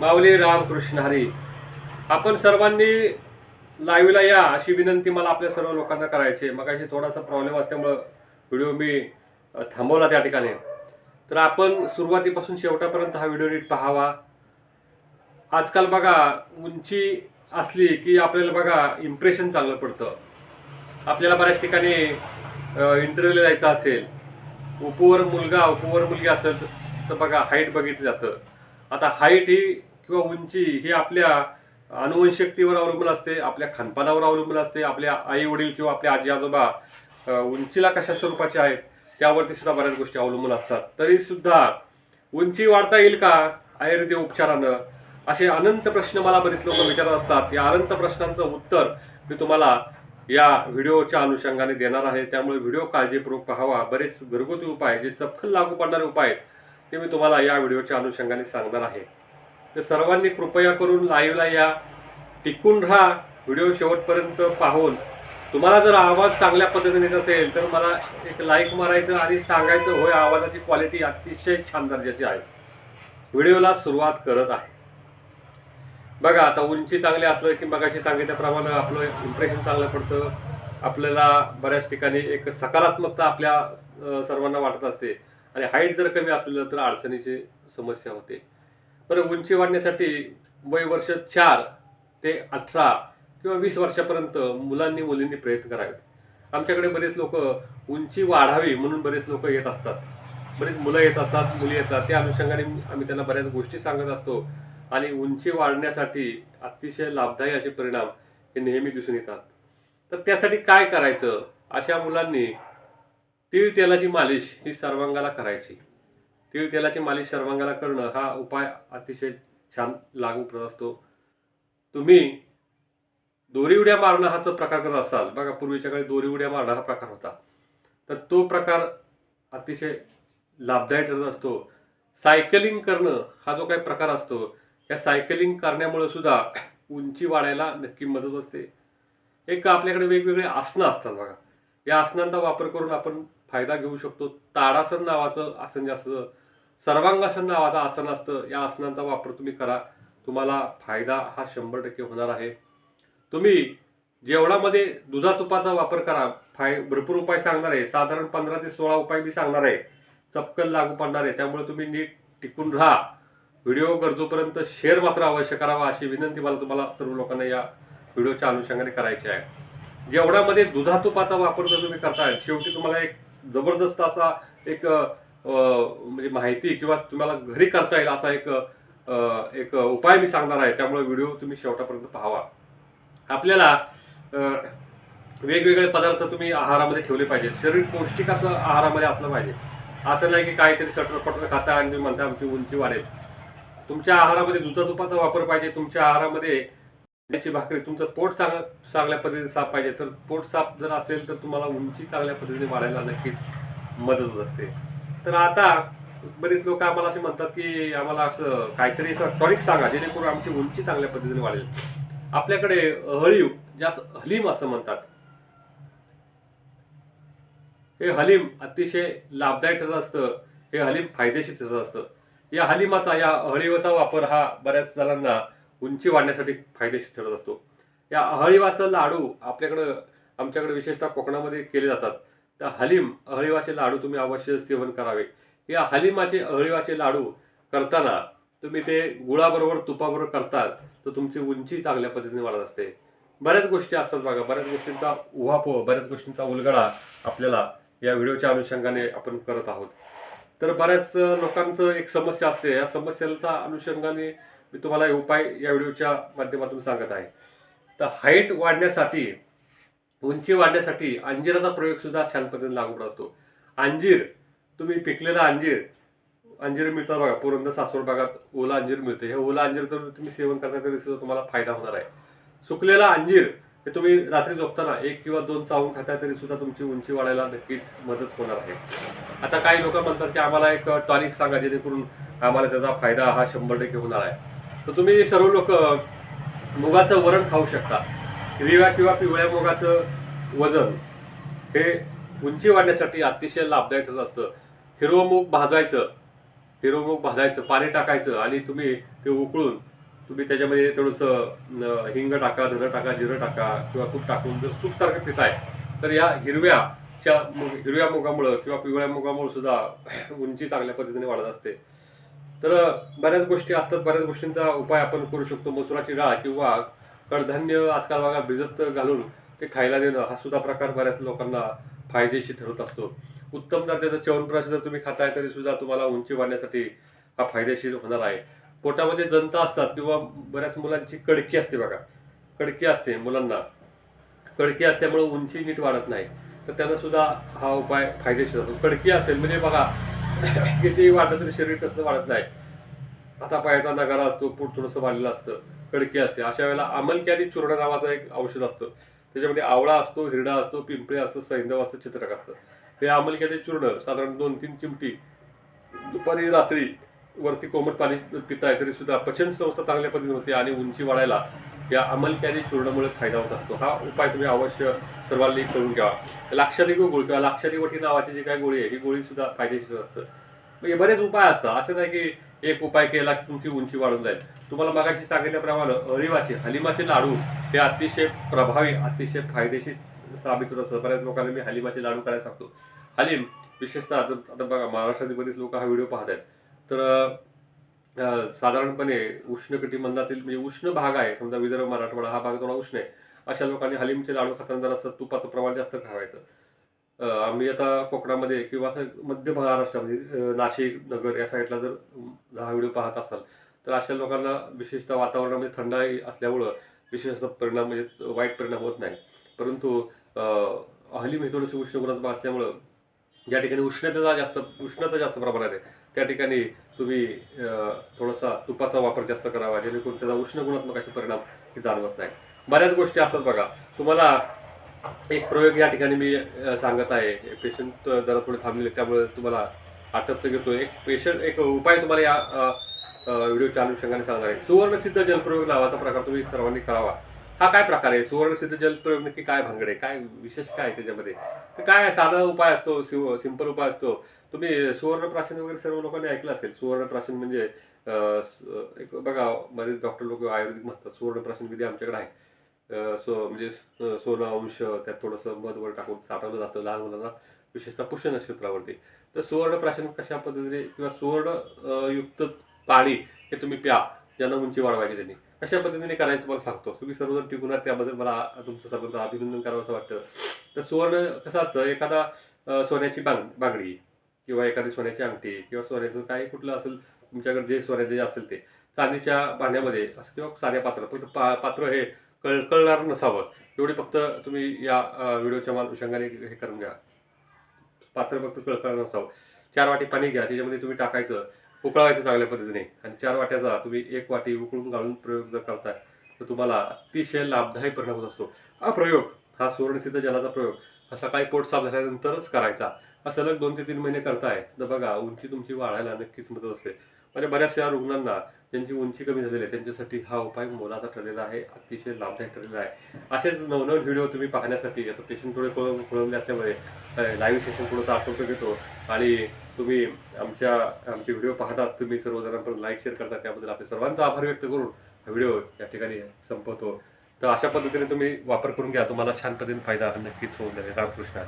माऊली रामकृष्ण हरी. आपण सर्वांनी लाईव्हला या अशी विनंती मला आपल्या सर्व लोकांना करायची आहे. मगाशी थोडासा प्रॉब्लेम असल्यामुळं व्हिडिओ मी थांबवला त्या ठिकाणी. तर आपण सुरुवातीपासून शेवटापर्यंत हा व्हिडिओ नीट पाहावा. आजकाल बघा उंची असली की आपल्याला बघा इम्प्रेशन चांगलं पडतं. आपल्याला बऱ्याच ठिकाणी इंटरव्ह्यूला जायचं असेल. उपवर मुलगा उपवर मुलगी असेल तर- तर बघा हाईट बघितलं जातं. आता हाईट ही किंवा उंची ही आपल्या अनुवंशक्तीवर अवलंबून असते आपल्या खानपानावर अवलंबून असते आपल्या आई वडील किंवा आपले आजी आजोबा उंचीला कशा स्वरूपाचे आहेत त्यावरती सुद्धा बऱ्याच गोष्टी अवलंबून असतात. तरी सुद्धा उंची वाढता येईल का? आयुर्वेदिक उपचारानं. असे अनंत प्रश्न मला बरेच लोक विचारत असतात. या अनंत प्रश्नांचं उत्तर मी तुम्हाला या व्हिडिओच्या अनुषंगाने देणार आहे. त्यामुळे व्हिडिओ काळजीपूर्वक पाहावा. बरेच घरगुती उपाय जे चपखल लागू पडणारे उपाय आहेत, ते मी तुम्हाला या व्हिडिओच्या अनुषंगाने सांगणार आहे. तर सर्वांनी कृपया करून लाईव्हला या. टिकून राहा. व्हिडिओ शेवटपर्यंत पाहून. तुम्हाला जर आवाज चांगल्या पद्धतीने येत असेल तर मला एक लाईक मारायचं आणि सांगायचं होय आवाजाची क्वालिटी अतिशय छान दर्जाची आहे. व्हिडिओला सुरुवात करत आहे. बघा आता उंची चांगली असलं की मगाशी सांगितल्याप्रमाणे आपलं इम्प्रेशन चांगलं पडतं. आपल्याला बऱ्याच ठिकाणी एक सकारात्मकता आपल्या सर्वांना वाटत असते. आणि हाईट जर कमी असलं तर अडचणीची समस्या होते. बरं उंची वाढण्यासाठी वय वर्ष चार ते अठरा किंवा वीस वर्षापर्यंत मुलांनी मुलींनी प्रयत्न करावेत. आमच्याकडे बरेच लोक उंची वाढावी म्हणून बरेच लोक येत असतात. बरेच मुलं येत असतात मुली येतात. त्या अनुषंगाने आम्ही त्यांना बऱ्याच गोष्टी सांगत असतो. आणि उंची वाढण्यासाठी अतिशय लाभदायी असे परिणाम हे नेहमी दिसून येतात. तर त्यासाठी काय करायचं? अशा मुलांनी तीळ तेलाची मालिश ही सर्वांगाला करायची. तीळ तेलाची मालिश सर्वांगाला करणं हा उपाय अतिशय छान लागू पडत असतो. तुम्ही दोरी उड्या मारणं हा जो प्रकार करत असाल. बघा पूर्वीच्या काळी दोरी उड्या मारणं हा प्रकार होता. तर तो प्रकार अतिशय लाभदायी ठरत असतो. सायकलिंग करणं हा जो काही प्रकार असतो या सायकलिंग करण्यामुळे सुद्धा उंची वाढायला नक्की मदत असते. एक आपल्याकडे वेगवेगळे आसनं असतात बघा. या आसनांचा वापर करून आपण फायदा घेऊ शकतो. ताडासन नावाचं आसन जे असतं सर्वांगासन नावाचं आसन असतं या आसनांचा वापर तुम्ही करा. तुम्हाला फायदा हा शंभर टक्के होणार आहे. तुम्ही जेवणामध्ये दुधा तुपाचा वापर करा. फाय भरपूर उपाय सांगणार आहे. साधारण पंधरा ते सोळा उपाय मी सांगणार आहे. चपकन लागू पडणार आहे. त्यामुळे तुम्ही नीट टिकून राहा. व्हिडिओ गरजूपर्यंत शेअर मात्र अवश्य करावा अशी विनंती मला तुम्हाला सर्व लोकांना या व्हिडिओच्या अनुषंगाने करायची आहे. जेवणामध्ये दुधा तुपाचा वापर जर तुम्ही करताय शेवटी तुम्हाला एक जबरदस्त असा एक म्हणजे माहिती किंवा तुम्हाला घरी करता येईल असा एक एक उपाय मी सांगणार आहे. त्यामुळे व्हिडिओ तुम्ही शेवटापर्यंत पाहावा. आपल्याला वेगवेगळे पदार्थ तुम्ही आहारामध्ये ठेवले पाहिजेत शरीर पौष्टिक असं आहारामध्ये असलं पाहिजे. असं नाही की काहीतरी सटर पटर खाता आणि तुम्ही म्हणता आमची उंची वाढेल. तुमच्या आहारामध्ये दुधातुपाचा वापर पाहिजे. तुमच्या आहारामध्ये त्याची भाकरी. तुमचं पोट चांगलं चांगल्या पद्धतीने साफ पाहिजे. तर पोट साफ जर असेल तर तुम्हाला उंची चांगल्या पद्धतीने वाढायला नक्कीच मदत होत असते. तर आता बरेच लोक आम्हाला असे म्हणतात की आम्हाला असं काहीतरी असं टॉनिक सांगा जेणेकरून आमची उंची चांगल्या पद्धतीने वाढेल. आपल्याकडे हळीव जास्त हलीम असं म्हणतात. हे हलीम अतिशय लाभदायक ठरत असतं. हे हलीम फायदेशीर ठरत असतं. या हलिमाचा या हळीवाचा वापर हा बऱ्याच जणांना उंची वाढण्यासाठी फायदेशीर ठरत असतो. या अहळीवाचं लाडू आपल्याकडं आमच्याकडे विशेषतः कोकणामध्ये केले जातात. तर हलीम अहळीवाचे लाडू तुम्ही अवश्य सेवन करावे. या हलिमाचे अहळीवाचे लाडू करताना तुम्ही ते गुळाबरोबर तुपाबरोबर करतात तर तुमची उंची चांगल्या पद्धतीने वाढत असते. बऱ्याच गोष्टी असतात बघा. बऱ्याच गोष्टींचा उहापोह बऱ्याच गोष्टींचा उलगडा आपल्याला या व्हिडिओच्या अनुषंगाने आपण करत आहोत. तर बऱ्याच लोकांचं एक समस्या असते. या समस्येला अनुषंगाने मी तुम्हाला हे उपाय या व्हिडिओच्या माध्यमातून सांगत आहे. तर हाईट वाढण्यासाठी उंची वाढण्यासाठी अंजिराचा प्रयोगसुद्धा छान पद्धतीने लागू पडत असतो. अंजीर तुम्ही पिकलेला अंजीर अंजीर मिळतात बघा पुरंदर सासवड भागात ओला अंजीर मिळते. हे ओला अंजीर जर तुम्ही सेवन करता तरी सुद्धा तुम्हाला फायदा होणार आहे. सुकलेला अंजीर हे तुम्ही रात्री झोपताना एक किंवा दोन चावून खाता तरी सुद्धा तुमची उंची वाढायला नक्कीच मदत होणार आहे. आता काही लोक म्हणतात की आम्हाला एक टॉनिक सांगा जेणेकरून आम्हाला त्याचा फायदा हा शंभर टक्के होणार आहे. तर तुम्ही सर्व लोक मुगाचं वरण खाऊ शकता. हिरव्या किंवा पिवळ्या मुगाचं वजन हे उंची वाढण्यासाठी अतिशय लाभदायक ठरत असतं. हिरवं मूग भाजायचं हिरवं मूग भाजायचं पाणी टाकायचं आणि तुम्ही ते उकळून तुम्ही त्याच्यामध्ये थोडंसं हिंग टाका धनं टाका जिरं टाका किंवा तूप टाकून जर सूपसारखं पिताय तर या हिरव्याच्या मुग हिरव्या मुगामुळं किंवा पिवळ्या मुगामुळं सुद्धा उंची चांगल्या पद्धतीने वाढत असते. तर बऱ्याच गोष्टी असतात बऱ्याच गोष्टींचा उपाय आपण करू शकतो. मसुराची डाळ किंवा कडधान्य आजकाल बघा भिजत घालून ते खायला देणं हा सुद्धा प्रकार बऱ्याच लोकांना फायदेशीर ठरत असतो. उत्तम दर्जाचं च्यवनप्राश जर तुम्ही खाताय तरी सुद्धा तुम्हाला उंची वाढण्यासाठी हा फायदेशीर होणार आहे. पोटामध्ये जंत असतात किंवा बऱ्याच मुलांची कडकी असते बघा. कडकी असते मुलांना. कडकी असल्यामुळे उंची नीट वाढत नाही. तर त्यांना सुद्धा हा उपाय फायदेशीर असतो कडकी असेल म्हणजे बघा किती वाढलं तरी शरीर कसं वाढत नाही. आता पायाचा नगारा असतो पोट थोडंसं वाढलेलं असतं कडकी असते. अशा वेळेला अमलक्यानी चूर्ण नावाचं एक औषध असतं. त्याच्यामध्ये आवळा असतो हिरडा असतो पिंपळे असतं सैंदव असतं चित्रक असतं. हे अमलक्याचे चूर्ण साधारण दोन तीन चिमटी दुपारी रात्री वरती कोमट पाणी पिताय तरी सुद्धा पचन संस्था चांगल्या पद्धतीने होते आणि उंची वाढायला या अमलक्यादी चूर्णामुळे फायदा होत असतो. हा उपाय तुम्ही अवश्य सर्वांनी करून घ्यावा लाक्षाधिक गोळी किंवा लाक्षाधिक नावाची जी काही गोळी आहे ही गोळीसुद्धा फायदेशीर असतं. म्हणजे बरेच उपाय असतात. असं नाही की एक उपाय केला की तुमची उंची वाढून जाईल. तुम्हाला मगाशी सांगितल्याप्रमाणे अळीवाचे हलिमाचे लाडू हे अतिशय प्रभावी अतिशय फायदेशीर साबित होत असतात बऱ्याच लोकांना मी हलिमाचे लाडू करायला सांगतो. हलीम विशेषतः आता आता बघा महाराष्ट्रातील बरेच लोक हा व्हिडिओ पाहत आहेत. तर साधारणपणे उष्ण कटिबंधातील म्हणजे उष्ण भाग आहे. समजा विदर्भ मराठवाडा हा भाग थोडा उष्ण आहे. अशा लोकांनी हलीमचे लाडू खाताना जरासं तुपाचं प्रमाण जास्त खावायचं. आम्ही आता कोकणामध्ये किंवा असं मध्य महाराष्ट्रामध्ये म्हणजे, नाशिक नगर या साईडला जर अं, हा व्हिडिओ पाहत असाल तर अशा लोकांना विशेषतः वातावरणामध्ये थंडाई असल्यामुळं विशेषतः परिणाम म्हणजे वाईट परिणाम होत नाही. परंतु हलीम हे थोडंसं उष्ण गुणात्मक असल्यामुळं ज्या ठिकाणी उष्णतेचा जास्त उष्णता जास्त प्रमाणात आहे त्या ठिकाणी तुम्ही थोडासा तुपाचा वापर जास्त करावा जेणेकरून त्याचा उष्ण गुणात्मक असे परिणाम जाणवत नाही. बऱ्याच गोष्टी असतात बघा. तुम्हाला एक प्रयोग या ठिकाणी मी सांगत आहे. पेशंट जरा थोडे थांबलेले त्यामुळे तुम्हाला आटपत घेतो. एक पेशंट एक उपाय तुम्हाला या व्हिडिओच्या अनुषंगाने सांगणार आहे. सुवर्णसिद्ध जलप्रयोग नावाचा प्रकार तुम्ही सर्वांनी करावा. हा काय प्रकार आहे? सुवर्णसिद्ध जलप्रयोग नक्की काय भांगडे काय विशेष काय आहे त्याच्यामध्ये? तर काय साधा उपाय असतो सिंपल उपाय असतो. तुम्ही सुवर्णप्राशन वगैरे सर्व लोकांनी ऐकलं असेल. सुवर्णप्राशन म्हणजे एक बघा बरेच डॉक्टर लोक आयुर्वेदिक म्हणतात सुवर्णप्राशन विधी आमच्याकडे आहे. सो म्हणजे सोनं अंश त्यात थोडंसं मध वर टाकून साठवलं जातं लहान मुलांना विशेषतः पुष्य नक्षत्रावरती तर सुवर्ण प्राशन कशा पद्धतीने किंवा सुवर्ण युक्त पाणी हे तुम्ही प्या ज्यांना उंची वाढवायची त्यांनी. कशा पद्धतीने करायचं मला सांगतो. तुम्ही सर्वजण टिकून आहात त्याबद्दल मला तुमचं सर्वांचं अभिनंदन करावं असं वाटतं. तर सुवर्ण कसं असतं एखादा सोन्याची बांग बांगडी किंवा एखादी सोन्याची अंगठी किंवा सोन्याचं काही कुठलं असेल तुमच्याकडे जे सोन्याचं जे असेल ते चांदीच्या पाण्यामध्ये असं किंवा साध्या पात्र फक्त पा पात्र हे कळ कळणार नसावं. एवढी फक्त तुम्ही या व्हिडिओच्या व्हिडिओच्या अनुषंगाने हे करून घ्या. पात्र फक्त कळकळ नसावं. चार वाटी पाणी घ्या त्याच्यामध्ये तुम्ही टाकायचं. उकळायचं चांगल्या पद्धतीने. आणि चार वाट्याचा तुम्ही एक वाटी उकळून घालून प्रयोग जर करताय तर तुम्हाला अतिशय लाभदायी परिणाम होत असतो. हा प्रयोग हा सुवर्णसिद्ध जलाचा प्रयोग हा सकाळी पोट साफ झाल्यानंतरच करायचा. हा सलग दोन ते तीन महिने करताय तर बघा उंची तुमची वाढायला नक्कीच मदत असते म्हणजे बऱ्याचशा रुग्णांना ज्यांची उंची कमी झालेली आहे. त्यांच्यासाठी हा उपाय मोलाचा ठरलेला आहे अतिशय लाभदायक ठरलेला आहे. असेच नवनवीन व्हिडिओ तुम्ही पाहण्यासाठी आता पेशंट थोडे कळ कळवले असल्यामुळे लाईव्ह सेशन थोडंसं आठवतो घेतो. आणि तुम्ही आमच्या आमचे व्हिडिओ पाहतात तुम्ही सर्वजणांपर्यंत लाईक शेअर करता त्याबद्दल आपले सर्वांचा आभार व्यक्त करून हा व्हिडिओ या ठिकाणी संपवतो. तर अशा पद्धतीने तुम्ही वापर करून घ्या. तुम्हाला छान पद्धतीने फायदा नक्कीच होऊन जाईल. रामकृष्ण